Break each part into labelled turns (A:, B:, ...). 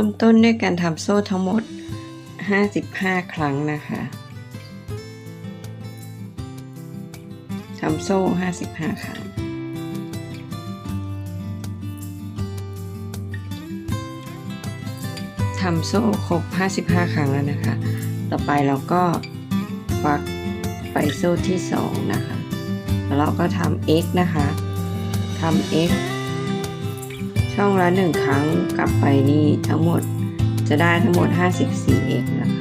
A: ริ่มต้นด้วยการทำโซ่ทั้งหมด 55 ครั้งนะคะทำโซ่ 55 ครั้งทำโซ่ครบ 55 ครั้งแล้วนะคะ ต่อไปเราก็ควักไปโซ่ที่ 2 นะคะ แล้วเราก็ทำ x นะคะทำ x ช่องละ1ครั้งกลับไปนี่ทั้งหมดจะได้ทั้งหมด 54 x นะคะ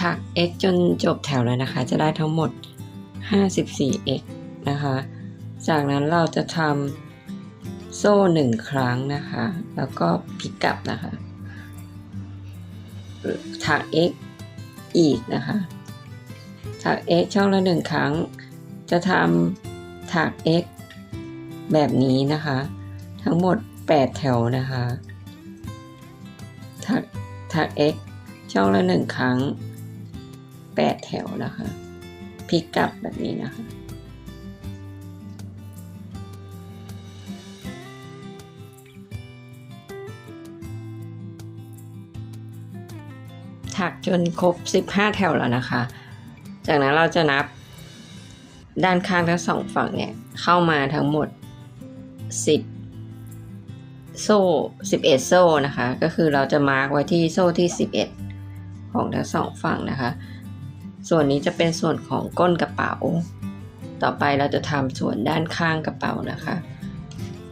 A: ถัก x จนจบแถวแล้วนะคะ จะได้ทั้งหมด 54 x นะคะ จากนั้นเราจะทำ โซ่หนึ่งครั้งนะคะ แล้วก็พลิกกลับนะคะถัก x อีกนะคะถัก x ช่องละหนึ่งครั้ง จะทำถัก x แบบนี้นะคะ ทั้งหมด 8 แถวนะคะถักถัก x ช่องละหนึ่งครั้ง 8 แถวนะคะพลิกกลับแบบนี้นะคะ ถักจนครบ 15 แถวแล้วนะคะ จากนั้นเราจะนับด้านข้างทั้งสองฝั่งเนี่ยเข้ามาทั้งหมด 10 โซ่ 11 โซ่นะคะ ก็คือเราจะมาร์กไว้ที่โซ่ที่ 11 ของทั้งสองฝั่งนะคะ ส่วนนี้จะเป็นส่วนของก้นกระเป๋า ต่อไปเราจะทำส่วนด้านข้างกระเป๋านะคะ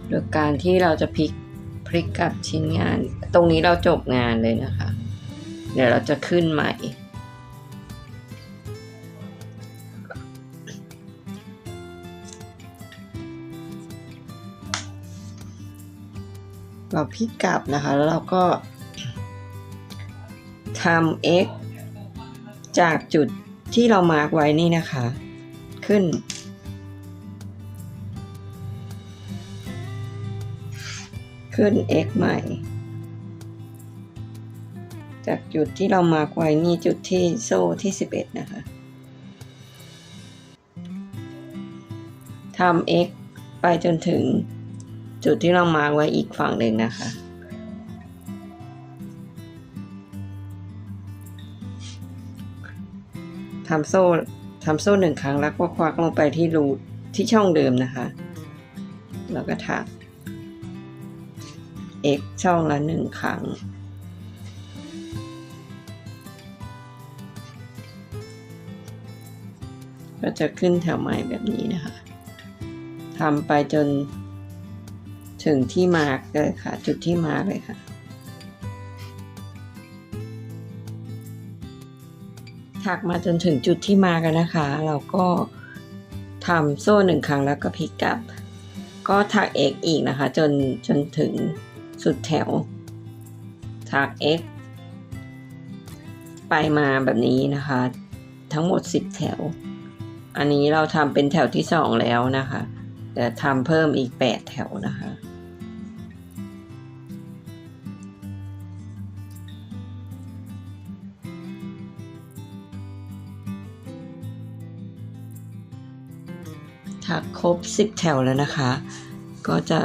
A: โดยการที่เราจะพลิกพลิกกับชิ้นงาน ตรงนี้เราจบงานเลยนะคะ เดี๋ยวเราจะขึ้นใหม่ เราพลิกกลับนะคะ แล้วเราก็ทำ x จากจุดที่เรามาร์กไว้นี่นะคะ ขึ้น ขึ้น x ใหม่ จากจุดที่เรามาไว้นี่จุดที่โซ่ที่ 11 นะคะทำ x ไปจนถึงจุดที่เรามาไว้อีกฝั่งหนึ่งนะคะ ทำโซ่ทำโซ่หนึ่งครั้งแล้วก็ควักลงไปที่รูที่ช่องเดิมนะคะ แล้วก็ถัก x ช่องละหนึ่งครั้ง จะขึ้นแถวใหม่แบบนี้นะคะทำไปจนถึงที่มาร์กเลยค่ะ จุดที่มาร์กเลยค่ะ ถักมาจนถึงจุดที่มากันนะคะ เราก็ทำโซ่หนึ่งครั้งแล้วก็พลิกกลับ ก็ถัก x อีกนะคะ จนจนถึงสุดแถว ถัก x ไปมาแบบนี้นะคะ ทั้งหมด 10 แถว อันนี้เราทำเป็นแถวที่สองแล้วนะคะแต่ทำเพิ่มอีก8แถวนะคะ ถักครบ10แถวแล้วนะคะ ก็จะ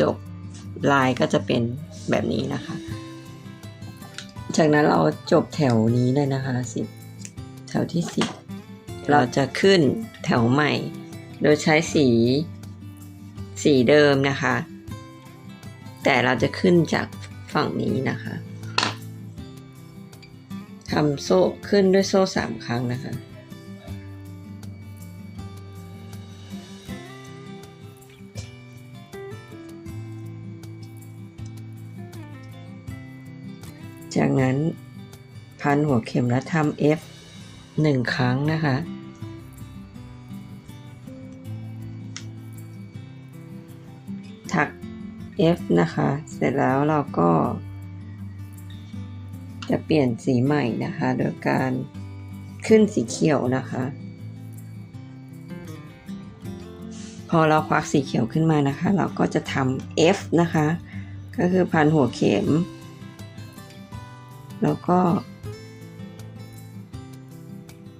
A: จบลายก็จะเป็นแบบนี้นะคะ จากนั้นเราจบแถวนี้เลยนะคะ10แถวที่10 เราจะขึ้นแถวใหม่ โดยใช้สี สีเดิมนะคะ แต่เราจะขึ้นจากฝั่งนี้นะคะทำโซ่ขึ้นด้วยโซ่สามครั้งนะคะ จากนั้นพันหัวเข็มแล้วทำ F หนึ่งครั้งนะคะ F นะคะ เสร็จแล้วเราก็ จะเปลี่ยนสีใหม่นะคะ โดยการขึ้นสีเขียวนะคะ พอเราควักสีเขียวขึ้นมานะคะ เราก็จะทำ F นะคะ ก็คือพันหัวเข็ม แล้วก็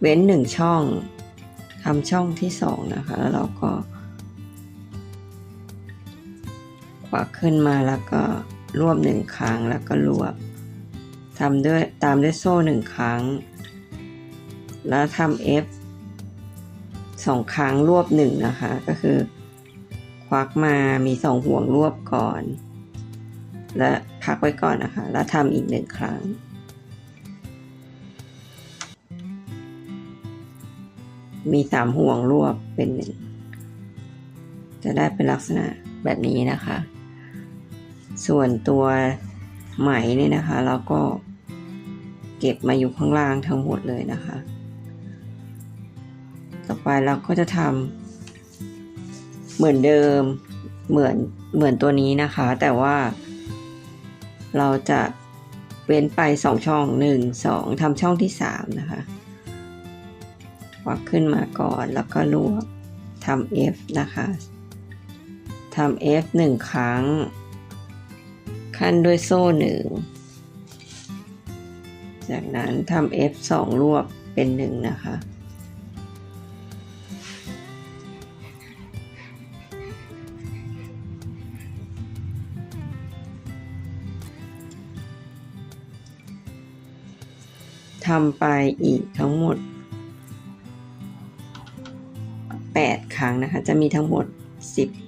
A: เว้นหนึ่งช่องทำช่องที่สองนะคะ แล้วเราก็ วักขึ้นมาแล้วก็รวบหนึ่งครั้งแล้วก็รวบทำด้วยตามด้วยโซ่หนึ่งครั้ง แล้วทำ F สองครั้งรวบหนึ่งนะคะ ก็คือ ควักมามีสองห่วงรวบก่อน และพักไว้ก่อนนะคะ แล้วทำอีกหนึ่งครั้งมีสามห่วงรวบเป็นหนึ่งจะได้เป็นลักษณะแบบนี้นะคะ ส่วนตัวไหมเนี่ยนะคะเราก็เก็บมาอยู่ข้างล่างทั้งหมดเลยนะคะ ต่อไปเราก็จะทำเหมือนเดิมเหมือนเหมือนตัวนี้นะคะ แต่ว่าเราจะเว้นไปสองช่องหนึ่งสองทำช่องที่สามนะคะควักขึ้นมาก่อนแล้วก็รวบทำ F นะคะทำ F หนึ่งครั้ง ขั้นด้วยโซ่หนึ่ง จากนั้นทำ F สองรวบเป็นหนึ่งนะคะ ทำไปอีกทั้งหมด 8 ครั้งนะคะ จะมีทั้งหมด 10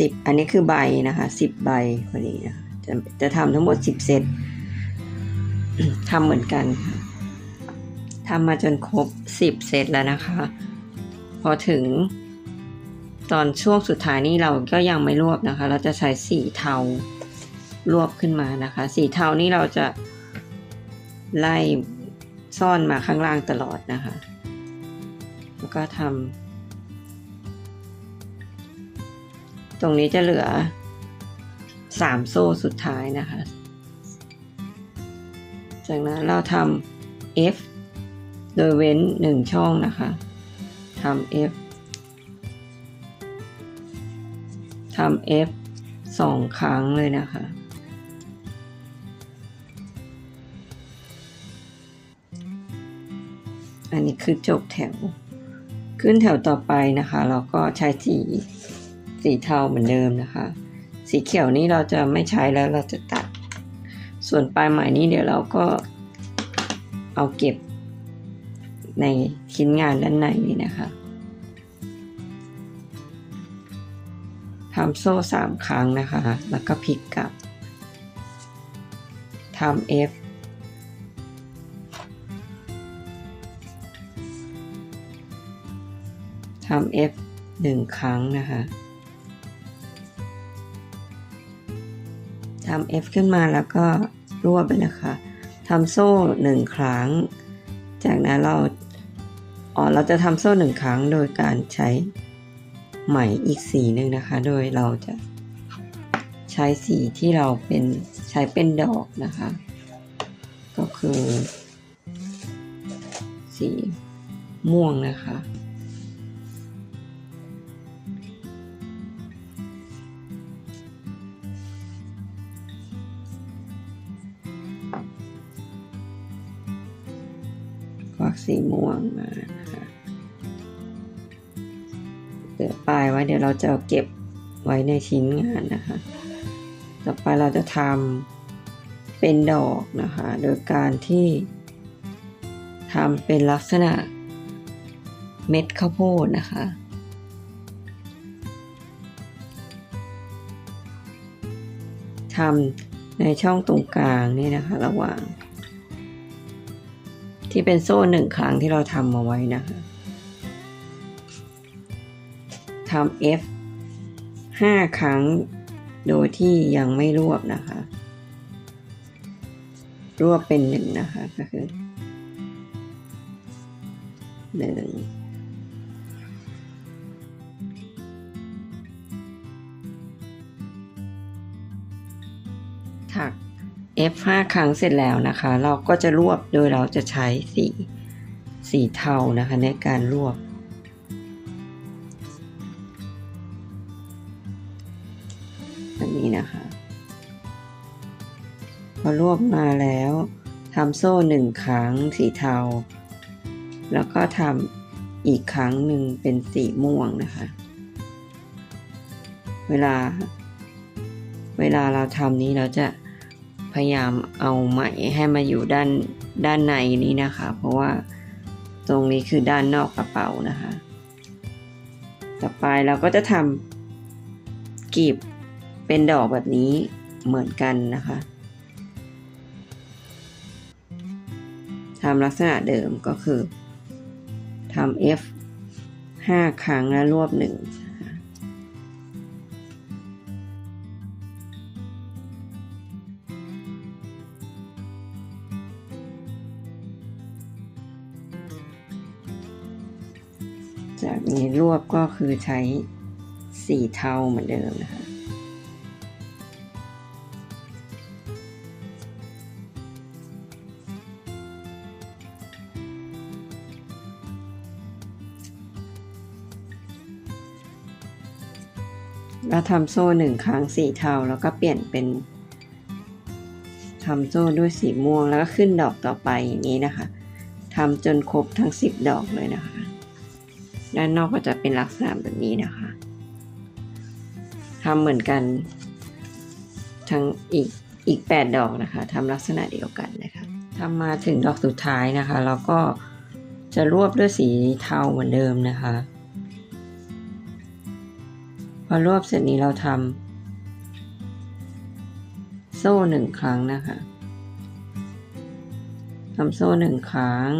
A: 10 อันนี้คือใบนะคะ 10 ใบพอดีนะคะจะจะทำทั้งหมด 10 เซตทำเหมือนกันทำมาจนครบ 10 เซตแล้วนะคะ พอถึง ตอนช่วงสุดท้ายนี่เราก็ยังไม่รวบนะคะ เราจะใช้สีเทารวบขึ้นมานะคะ สีเทานี่เราจะไล่ซ่อนมาข้างล่างตลอดนะคะ แล้วก็ทำ ตรงนี้จะเหลือสามโซ่สุดท้ายนะคะ จากนั้นเราทำ F โดยเว้นหนึ่งช่องนะคะทำ F ทำ F สองครั้งเลยนะคะ อันนี้คือจบแถว ขึ้นแถวต่อไปนะคะ เราก็ใช้สี สีเทาเหมือนเดิมนะคะ สีเขียวนี้เราจะไม่ใช้แล้วเราจะตัด ส่วนปลายไหมนี้เดี๋ยวเราก็เอาเก็บในชิ้นงานด้านในนี้นะคะทำโซ่สามครั้งนะคะ แล้วก็พลิกกลับทำ F ทำ F หนึ่งครั้งนะคะ ทำ F ขึ้นมาแล้วก็รวบไปนะคะทำโซ่หนึ่งครั้ง จากนั้นเราอ๋อเราจะทำโซ่หนึ่งครั้งโดยการใช้ไหมอีกสีหนึ่งนะคะ โดยเราจะใช้สีที่เราเป็นใช้เป็นดอกนะคะ ก็คือ สีม่วงนะคะ สีม่วงมานะคะเหลือปลายไว้เดี๋ยวเราจะเก็บไว้ในชิ้นงานนะคะ ต่อไปเราจะทำเป็นดอกนะคะ โดยการที่ทำเป็นลักษณะเม็ดข้าวโพดนะคะทำในช่องตรงกลางนี่นะคะ ระหว่าง ที่เป็นโซ่หนึ่งครั้งที่เราทำมาไว้นะคะทำ F ห้าครั้งโดยที่ยังไม่รวบนะคะ รวบเป็นหนึ่งนะคะก็คือหนึ่ง F 5ครั้งเสร็จแล้วนะคะ เราก็จะรวบโดยเราจะใช้สีสีเทานะคะในการรวบ แบบนี้นะคะพออรวบมาแล้วทำโซ่หนึ่งครั้งสีเทา แล้วก็ทำอีกครั้งหนึ่งเป็นสีม่วงนะคะ เวลา เวลาเราทำนี้เราจะ พยายามเอาไหมให้มาอยู่ด้านด้านในนี้นะคะ เพราะว่าตรงนี้คือด้านนอกกระเป๋านะคะ ต่อไปเราก็จะทำกีบเป็นดอกแบบนี้เหมือนกันนะคะทำลักษณะเดิมก็คือทำ F 5 ครั้งและรวบห นี้รวบก็คือใช้สีเทาเหมือนเดิมนะคะ เราทำโซ่หนึ่งครั้งสีเทาแล้วก็เปลี่ยนเป็นทำโซ่ด้วยสีม่วงแล้วก็ขึ้นดอกต่อไปอย่างนี้นะคะทำจนครบทั้งสิบดอกเลยนะคะ ด้านนอกก็จะเป็นลักษณะแบบนี้นะคะทำเหมือนกันทั้งอีกอีกแปดดอกนะคะทำลักษณะเดียวกันนะคะทำมาถึงดอกสุดท้ายนะคะเราก็จะรวบด้วยสีเทาเหมือนเดิมนะคะพอรวบเสร็จนี้เราทำโซ่หนึ่งครั้งนะคะทำโซ่หนึ่งครั้ง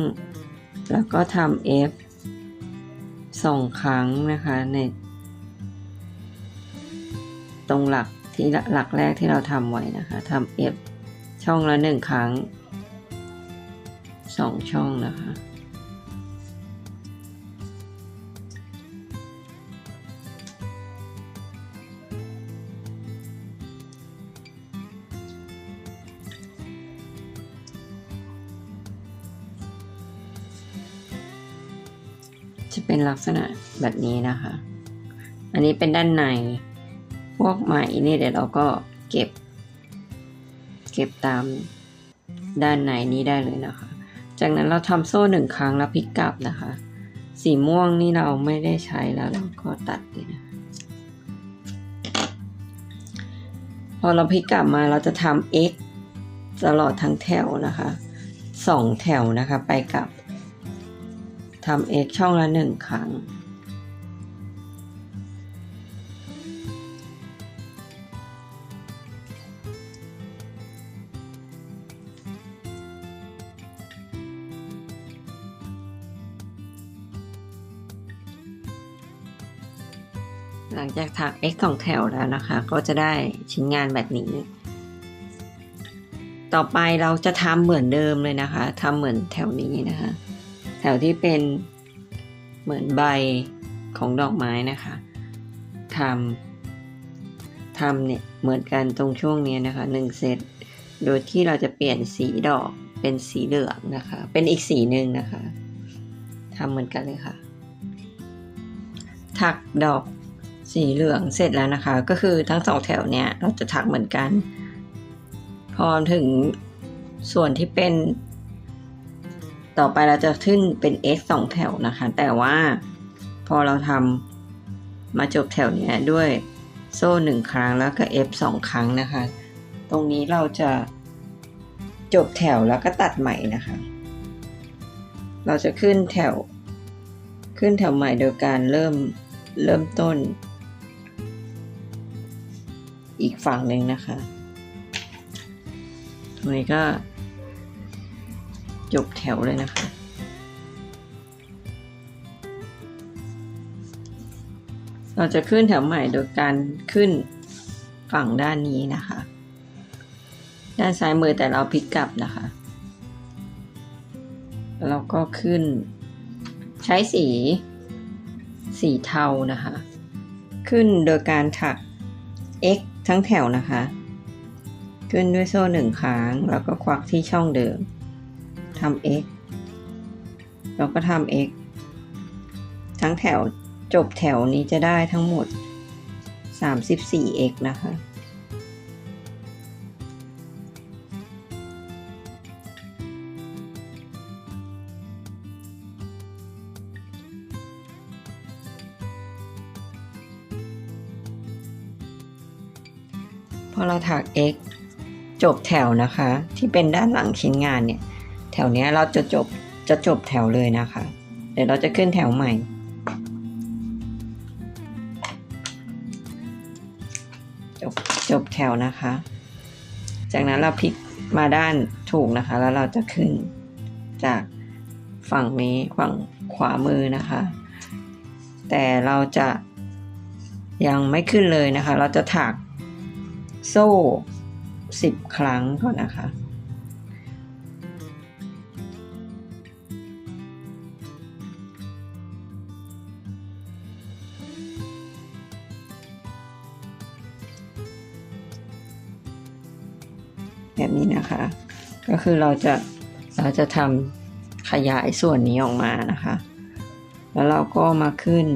A: แล้วก็ทำ F สองครั้งนะคะในตรงหลักที่หลักแรกที่เราทำไว้นะคะทำ F ช่องละหนึ่งครั้งสองช่องนะคะ จะเป็นลักษณะแบบนี้นะคะ อันนี้เป็นด้านใน พวกไหมนี่เดี๋ยวเราก็เก็บ เก็บตามด้านในนี้ได้เลยนะคะ จากนั้นเราทำโซ่หนึ่งครั้งแล้วพลิกกลับนะคะ สีม่วงนี่เราไม่ได้ใช้แล้วเราก็ตัดเลยนะพอเราพลิกกลับมาเราจะทำ x ตลอดทั้งแถวนะคะสองแถวนะคะไปกลับ ทำ x ช่องละหนึ่งครั้ง หลังจากถัก x สองแถวแล้วนะคะ ก็จะได้ชิ้นงานแบบนี้ ต่อไปเราจะทำเหมือนเดิมเลยนะคะทำเหมือนแถวนี้นะคะ แถวที่เป็นเหมือนใบของดอกไม้นะคะทำทำเนี่ยเหมือนกันตรงช่วงนี้นะคะหนึ่งเซตโดยที่เราจะเปลี่ยนสีดอกเป็นสีเหลืองนะคะ เป็นอีกสีหนึ่งนะคะทำเหมือนกันเลยค่ะ ถักดอกสีเหลืองเสร็จแล้วนะคะ ก็คือทั้งสองแถวเนี่ยเราจะถักเหมือนกัน พอถึงส่วนที่เป็น ต่อไปเราจะขึ้นเป็น S สองแถวนะคะ แต่ว่าพอเราทำมาจบแถวเนี้ยด้วยโซ่หนึ่งครั้งแล้วก็ F สองครั้งนะคะ ตรงนี้เราจะจบแถวแล้วก็ตัดใหม่นะคะ เราจะขึ้นแถว ขึ้นแถวใหม่โดยการเริ่มเริ่มต้น อีกฝั่งหนึ่งนะคะ ตรงนี้ก็ จบแถวเลยนะคะ เราจะขึ้นแถวใหม่โดยการขึ้นฝั่งด้านนี้นะคะ ด้านซ้ายมือแต่เราพลิกกลับนะคะ แล้วก็ขึ้นใช้สี สีเทานะคะ ขึ้นโดยการถัก x ทั้งแถวนะคะ ขึ้นด้วยโซ่หนึ่งครั้ง แล้วก็ควักที่ช่องเดิม ทำ x เราก็ทำ x ทั้งแถวจบแถวนี้จะได้ทั้งหมด 34x นะคะ พอเราถัก x จบแถวนะคะ ที่เป็นด้านหลังชิ้นงานเนี่ย ถวเนี้ยเราจะจบจะจบแถวเลยนะคะ เดี๋ยวเราจะขึ้นแถวใหม่ จบจบแถวนะคะ จากนั้นเราพลิกมาด้านถูกนะคะ แล้วเราจะขึ้นจากฝั่งนี้ฝั่งขวามือนะคะ แต่เราจะยังไม่ขึ้นเลยนะคะ เราจะถักโซ่สิบครั้งก่อนนะคะ คือเราจะเราจะทำขยายส่วนนี้ออกมานะคะ แล้วเราก็มาขึ้น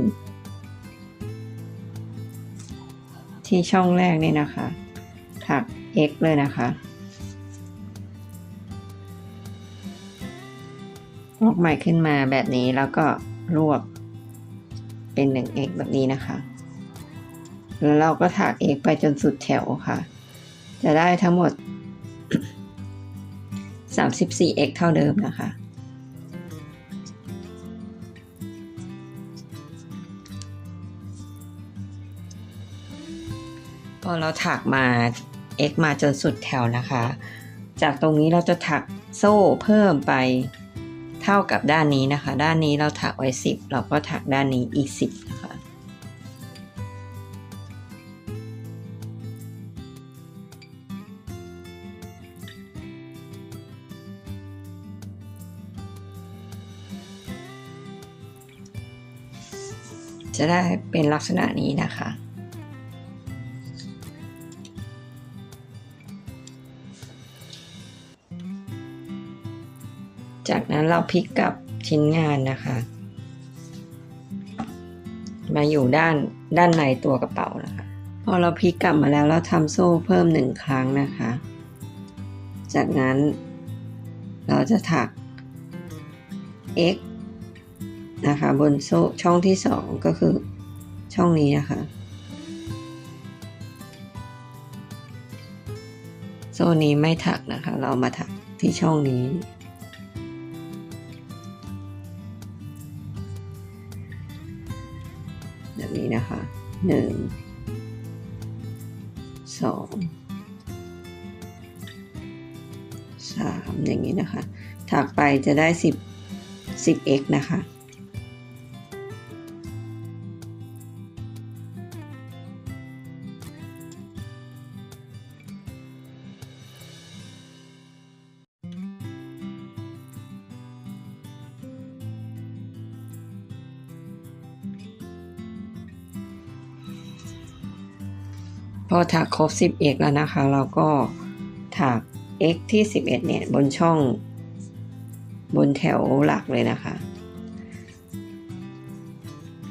A: ที่ช่องแรกนี่นะคะถัก x เลยนะคะลอกใหม่ขึ้นมาแบบนี้แล้วก็รวบเป็น 1x แบบนี้นะคะ แล้วเราก็ถัก x ไปจนสุดแถวค่ะ จะได้ทั้งหมด 34x เท่าเดิมนะคะ พอเราถักมา x มาจนสุดแถวนะคะ จากตรงนี้เราจะถักโซ่เพิ่มไปเท่ากับด้านนี้นะคะ ด้านนี้เราถักไว้ 10 เราก็ถักด้านนี้อีก 10 จะได้เป็นลักษณะนี้นะคะ จากนั้นเราพลิกกลับชิ้นงานนะคะ มาอยู่ด้านด้านในตัวกระเป๋านะคะ พอเราพลิกกลับมาแล้วเราทำโซ่เพิ่มหนึ่งครั้งนะคะ จากนั้นเราจะถัก x นะคะบนโซ่ช่องที่สองก็คือช่องนี้นะคะ โซ่นี้ไม่ถักนะคะ เรามาถักที่ช่องนี้ แบบนี้นะคะหนึ่งสองสามอย่างนี้นะคะ ถักไปจะได้สิบสิบ x นะคะ อถักครบ 10x แล้วนะคะ เราก็ถัก x ที่ 11 เนี่ย บนช่องบนแถวหลักเลยนะคะ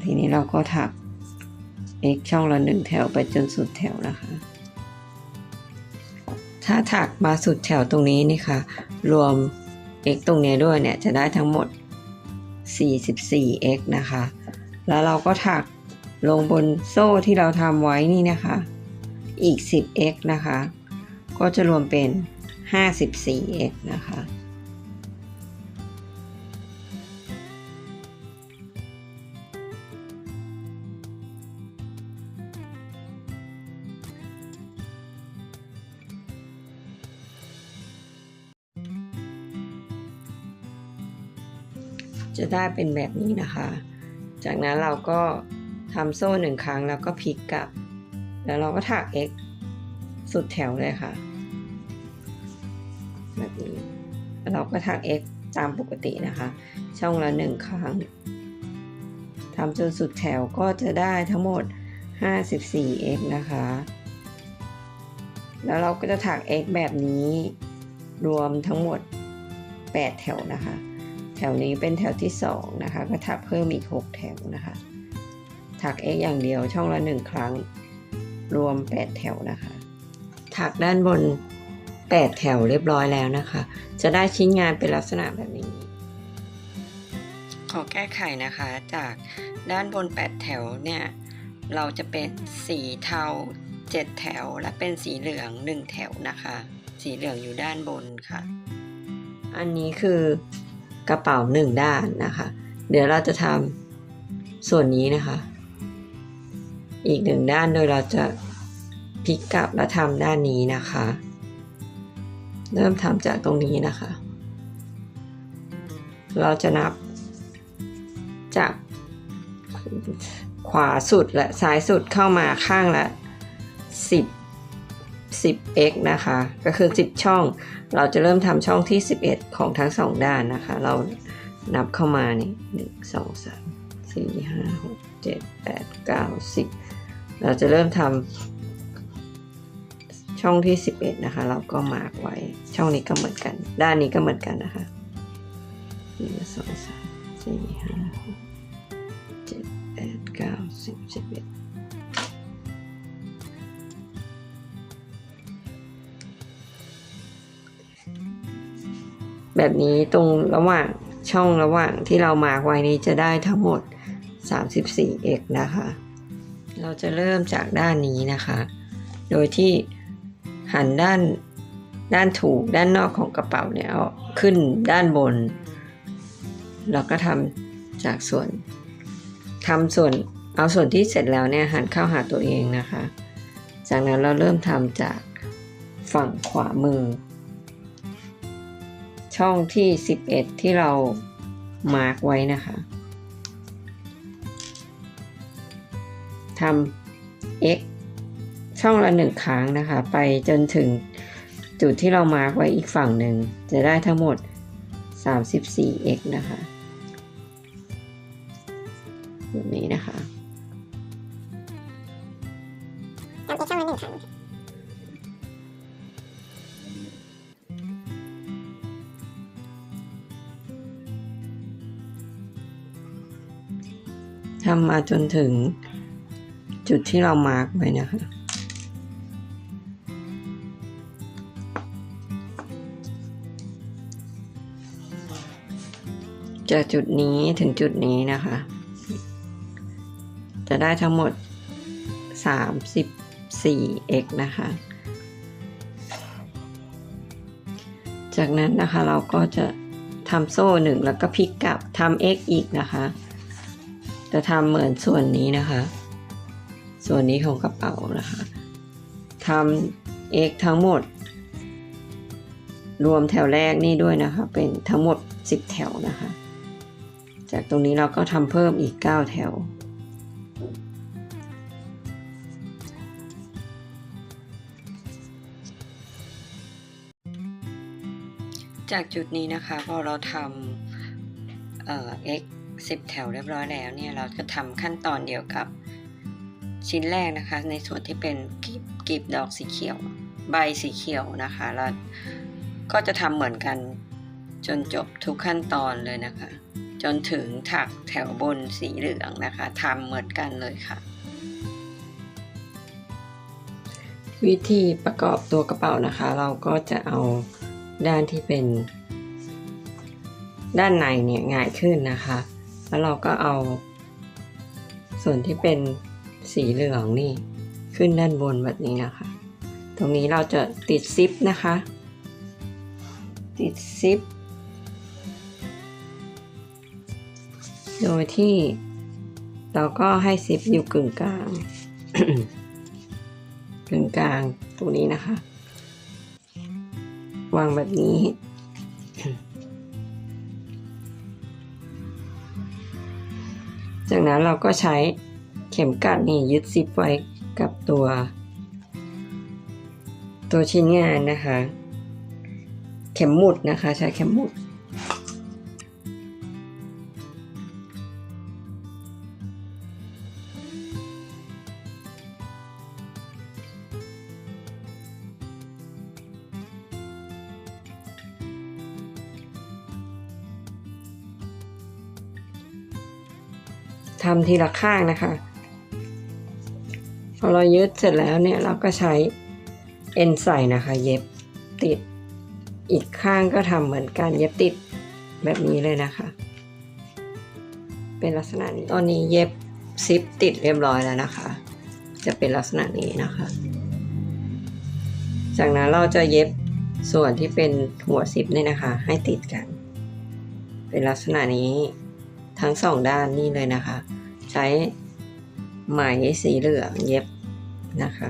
A: ทีนี้เราก็ถัก x ช่องละหนึ่งแถวไปจนสุดแถวนะคะ ถ้าถักมาสุดแถวตรงนี้นี่ค่ะ รวม x ตรงนี้ด้วยเนี่ย จะได้ทั้งหมด 44x นะคะ แล้วเราก็ถักลงบนโซ่ที่เราทำไว้นี่นะคะ อีก 10x นะคะ ก็จะรวมเป็น 54x นะคะ จะได้เป็นแบบนี้นะคะ จากนั้นเราก็ทำโซ่หนึ่งครั้งแล้วก็พลิกกลับ แล้วเราก็ถัก x สุดแถวเลยค่ะ แบบนี้แล้วเราก็ถัก x ตามปกตินะคะ ช่องละหนึ่งครั้งทำจนสุดแถวก็จะได้ทั้งหมด 54x นะคะ แล้วเราก็จะถัก x แบบนี้รวมทั้งหมด 8 แถวนะคะ แถวนี้เป็นแถวที่ 2 นะคะ ก็ถักเพิ่มอีก 6 แถวนะคะ ถัก x อย่างเดียวช่องละ 1 ครั้ง รวม 8 แถวนะคะ ถักด้านบน 8 แถวเรียบร้อยแล้วนะคะ จะได้ชิ้นงานเป็นลักษณะแบบนี้ ขอแก้ไขนะคะจากด้านบน 8 แถวเนี่ยเราจะเป็นสีเทา 7 แถว และเป็นสีเหลือง 1 แถวนะคะ สีเหลืองอยู่ด้านบนค่ะ อันนี้คือกระเป๋าหนึ่งด้านนะคะ เดี๋ยวเราจะทำส่วนนี้นะคะ อีกหนึ่งด้านโดยเราจะพลิกกลับและทำด้านนี้นะคะ เริ่มทำจากตรงนี้นะคะ เราจะนับจากขวาสุดและซ้ายสุดเข้ามาข้างละ 10 10x นะคะ ก็คือ 10 ช่อง เราจะเริ่มทำช่องที่ 11 ของทั้งสองด้านนะคะ เรานับเข้ามานี่ 1 2 3 4 5 6 7 8 9 10 เราจะเริ่มทำช่องที่ 11 นะคะ เราก็มาร์กไว้ ช่องนี้ก็เหมือนกัน ด้านนี้ก็เหมือนกันนะคะหนึ่งสองสามสี่ห้าหกเจ็ดแปดเก้าสิบสิบเอ็ดแบบนี้ตรงระหว่างช่องระหว่างที่เรามาร์กไว้นี้จะได้ทั้งหมด 34x นะคะ เราจะเริ่มจากด้านนี้นะคะ โดยที่หันด้านด้านถูกด้านนอกของกระเป๋าเนี่ยเอาขึ้นด้านบน เราก็ทำจากส่วนทำส่วนเอาส่วนที่เสร็จแล้วเนี่ยหันเข้าหาตัวเองนะคะ จากนั้นเราเริ่มทำจากฝั่งขวามือ ช่องที่ 11 ที่เรามาร์กไว้นะคะ ทำ x ช่องละหนึ่งครั้งนะคะ ไปจนถึงจุดที่เรามาร์กไว้อีกฝั่งหนึ่ง จะได้ทั้งหมด 34x นะคะแบบนี้นะคะ
B: ทำอีกช่องละหนึ่งครั้ง
A: ทำมาจนถึง จุดที่เรามาร์กไว้นะคะ จากจุดนี้ถึงจุดนี้นะคะ จะได้ทั้งหมด 34x นะคะ จากนั้นนะคะเราก็จะทำโซ่หนึ่งแล้วก็พลิกกลับทำ x อีกนะคะ จะทำเหมือนส่วนนี้นะคะ ส่วนนี้ของกระเป๋านะคะทำ x ทั้งหมด รวมแถวแรกนี่ด้วยนะคะ เป็นทั้งหมด 10 แถวนะคะ จากตรงนี้เราก็ทำเพิ่มอีก 9 แถว จากจุดนี้นะคะพอเราทำเอ่อ x 10 แถวเรียบร้อยแล้วเนี่ย เราจะทำขั้นตอนเดียวกับ ชิ้นแรกนะคะ ในส่วนที่เป็นกลีบกีบดอกสีเขียว ใบสีเขียวนะคะแล้วก็จะทำเหมือนกันจนจบทุกขั้นตอนเลยนะคะ จนถึงถักแถวบนสีเหลืองนะคะทำเหมือนกันเลยค่ะ วิธีประกอบตัวกระเป๋านะคะ เราก็จะเอาด้านที่เป็น ด้านในเนี่ยง่ายขึ้นนะคะ แล้วเราก็เอาส่วนที่เป็น สีเหลืองนี่ขึ้นด้านบนแบบนี้นะคะ ตรงนี้เราจะติดซิปนะคะ ติดซิป โดยที่เราก็ให้ซิปอยู่กึ่งกลางกึ่งกลางตรงนี้นะคะ วางแบบนี้จากนั้นเราก็ใช้ เข็มกัดนี่ยึดซิปไว้กับตัว ตัวชิ้นงานนะคะ เข็มหมุดนะคะ ใช้เข็มหมุด ทำทีละข้างนะคะ พอเรายึดเสร็จแล้วเนี่ยเราก็ใช้เอ็นใส่นะคะ เย็บติด อีกข้างก็ทำเหมือนกันเย็บติดแบบนี้เลยนะคะ เป็นลักษณะนี้ตอนนี้เย็บซิปติดเรียบร้อยแล้วนะคะ จะเป็นลักษณะนี้นะคะ จากนั้นเราจะเย็บส่วนที่เป็นหัวซิปเนี่ยนะคะ ให้ติดกัน เป็นลักษณะนี้ทั้งสองด้านนี่เลยนะคะ ใช้ ไหมสีเหลืองเย็บนะคะ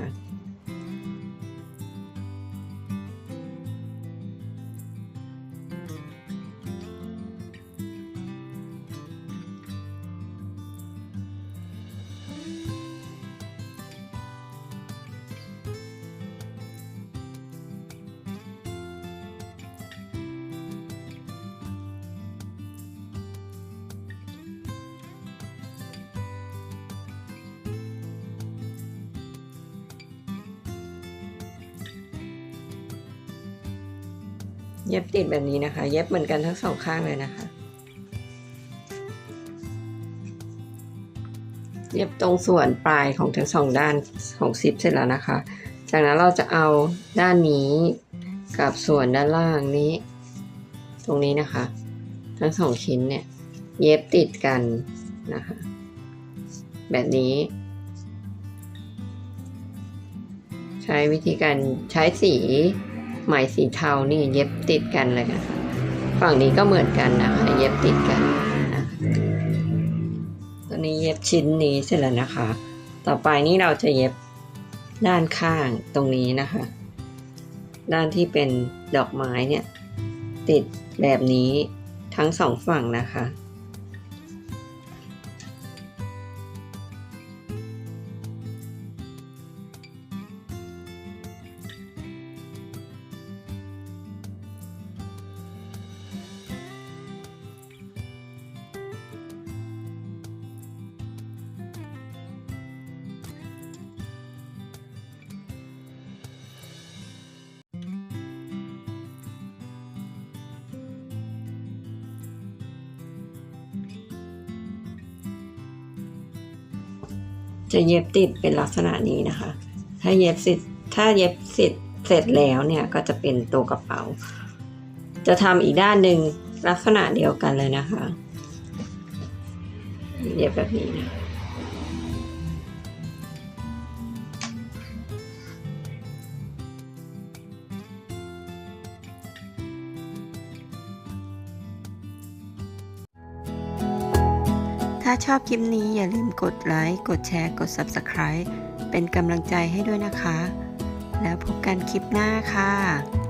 A: ติดแบบนี้นะคะ เย็บเหมือนกันทั้งสองข้างเลยนะคะ เย็บตรงส่วนปลายของทั้งสองด้านของซิปเสร็จแล้วนะคะ จากนั้นเราจะเอาด้านนี้กับส่วนด้านล่างนี้ ตรงนี้นะคะ ทั้งสองชิ้นเนี่ย เย็บติดกันนะคะ แบบนี้ใช้วิธีการใช้สี ไหมสีเทานี่เย็บติดกันเลยนะคะ ฝั่งนี้ก็เหมือนกันนะคะ เย็บติดกันนะตอนนี้เย็บชิ้นนี้เสร็จแล้วนะคะ ต่อไปนี่เราจะเย็บด้านข้างตรงนี้นะคะ ด้านที่เป็นดอกไม้เนี่ย ติดแบบนี้ทั้งสองฝั่งนะคะ จะเย็บติดเป็นลักษณะนี้นะคะ ถ้าเย็บเสร็จถ้าเย็บเสร็จเสร็จแล้วเนี่ยก็จะเป็นตัวกระเป๋า จะทำอีกด้านหนึ่งลักษณะเดียวกันเลยนะคะ เย็บแบบนี้นะ ชอบคลิปนี้อย่าลืมกดไลค์ กดแชร์ กด Subscribe เป็นกำลังใจให้ด้วยนะคะ แล้วพบกันคลิปหน้าค่ะ